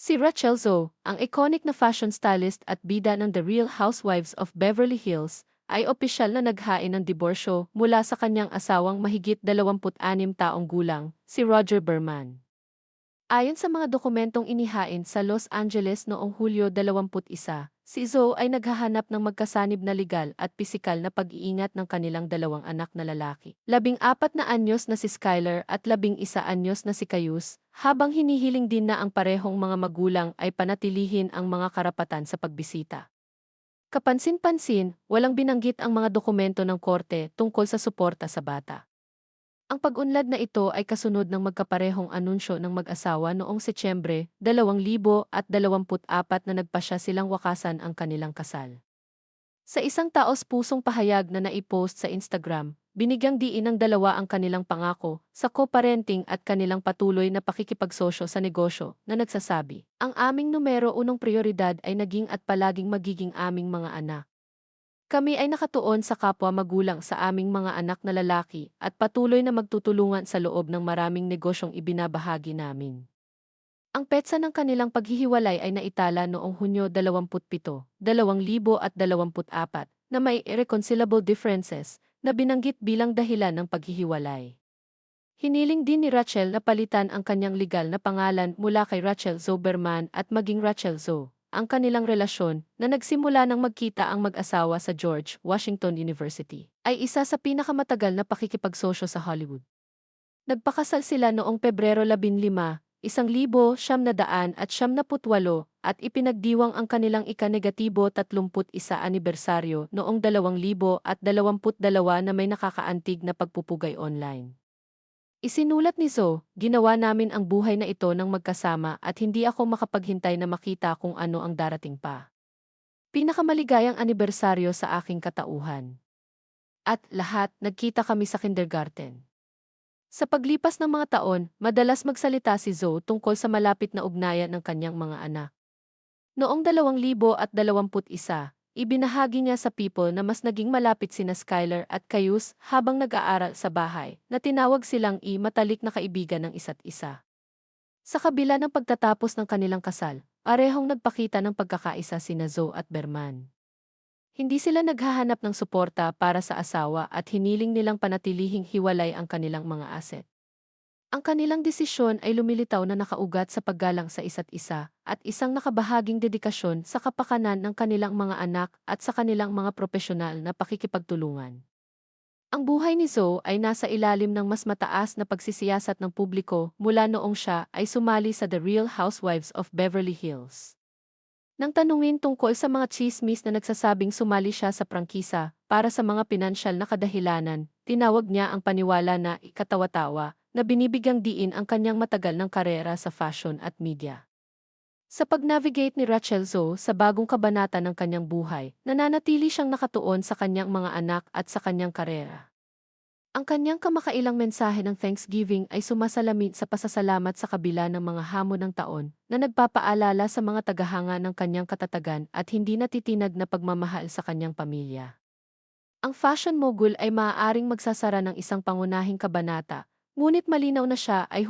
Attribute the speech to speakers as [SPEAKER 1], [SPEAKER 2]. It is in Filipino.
[SPEAKER 1] Si Rachel Zoe, ang iconic na fashion stylist at bida ng The Real Housewives of Beverly Hills, ay opisyal na naghain ng diborsyo mula sa kanyang asawang mahigit 26 taong gulang, si Roger Berman. Ayon sa mga dokumentong inihain sa Los Angeles noong Hulyo 21, si Zoe ay naghahanap ng magkasanib na legal at pisikal na pag-iingat ng kanilang dalawang anak na lalaki. Labing apat na anyos na si Skyler at labing isa anyos na si Cayus, habang hinihiling din na ang parehong mga magulang ay panatilihin ang mga karapatan sa pagbisita. Kapansin-pansin, walang binanggit ang mga dokumento ng korte tungkol sa suporta sa bata. Ang pag-unlad na ito ay kasunod ng magkaparehong anunsyo ng mag-asawa noong Setyembre 2024 na nagpasya silang wakasan ang kanilang kasal. Sa isang taos pusong pahayag na naipost sa Instagram, binigyang diin ng dalawa ang kanilang pangako sa co-parenting at kanilang patuloy na pakikipagsosyo sa negosyo na nagsasabi, ang aming numero unong prioridad ay naging at palaging magiging aming mga anak. Kami ay nakatuon sa kapwa magulang sa aming mga anak na lalaki at patuloy na magtutulungan sa loob ng maraming negosyong ibinabahagi namin. Ang petsa ng kanilang paghihiwalay ay naitala noong Hunyo 27, 2024 na may irreconcilable differences na binanggit bilang dahilan ng paghihiwalay. Hiniling din ni Rachel na palitan ang kanyang legal na pangalan mula kay Rachel Zoberman at maging Rachel Zo ang kanilang relasyon na nagsimula nang magkita ang mag-asawa sa George Washington University ay isa sa pinakamatagal na pakikipagsosyo sa Hollywood. Nagpakasal sila noong Pebrero 15, isang libo siyam na daan at ipinagdiwang ang kanilang ikanegatibo 31 anibersaryo noong 2022 na may nakakaantig na pagpupugay online. Isinulat ni Zo, ginawa namin ang buhay na ito ng magkasama at hindi ako makapaghintay na makita kung ano ang darating pa. Pinakamaligayang anibersaryo sa aking katauhan. At lahat, nagkita kami sa kindergarten. Sa paglipas ng mga taon, madalas magsalita si Zo tungkol sa malapit na ugnayan ng kanyang mga anak. Noong 2021, Ibinahagi niya sa People na mas naging malapit sina Skyler at Cayus habang nag-aaral sa bahay, na tinawag silang i-matalik na kaibigan ng isa't isa. Sa kabila ng pagtatapos ng kanilang kasal, arehong nagpakita ng pagkakaisa sina Zoe at Berman. Hindi sila naghahanap ng suporta para sa asawa at hiniling nilang panatilihing hiwalay ang kanilang mga aset. Ang kanilang desisyon ay lumilitaw na nakaugat sa paggalang sa isa't isa at isang nakabahaging dedikasyon sa kapakanan ng kanilang mga anak at sa kanilang mga profesional na pakikipagtulungan. Ang buhay ni Zoe ay nasa ilalim ng mas mataas na pagsisiyasat ng publiko mula noong siya ay sumali sa The Real Housewives of Beverly Hills. Nang tanungin tungkol sa mga chismis na nagsasabing sumali siya sa prangkisa para sa mga pinansyal na kadahilanan, tinawag niya ang paniwala na ikatawa-tawa na binibigyang diin ang kanyang matagal ng karera sa fashion at media. Sa pag-navigate ni Rachel Zoe sa bagong kabanata ng kanyang buhay, nananatili siyang nakatuon sa kanyang mga anak at sa kanyang karera. Ang kanyang kamakailang mensahe ng Thanksgiving ay sumasalamin sa pasasalamat sa kabila ng mga hamon ng taon na nagpapaalala sa mga tagahanga ng kanyang katatagan at hindi natitinag na pagmamahal sa kanyang pamilya. Ang fashion mogul ay maaaring magsasara ng isang pangunahing kabanata Ngunit malinaw na siya ay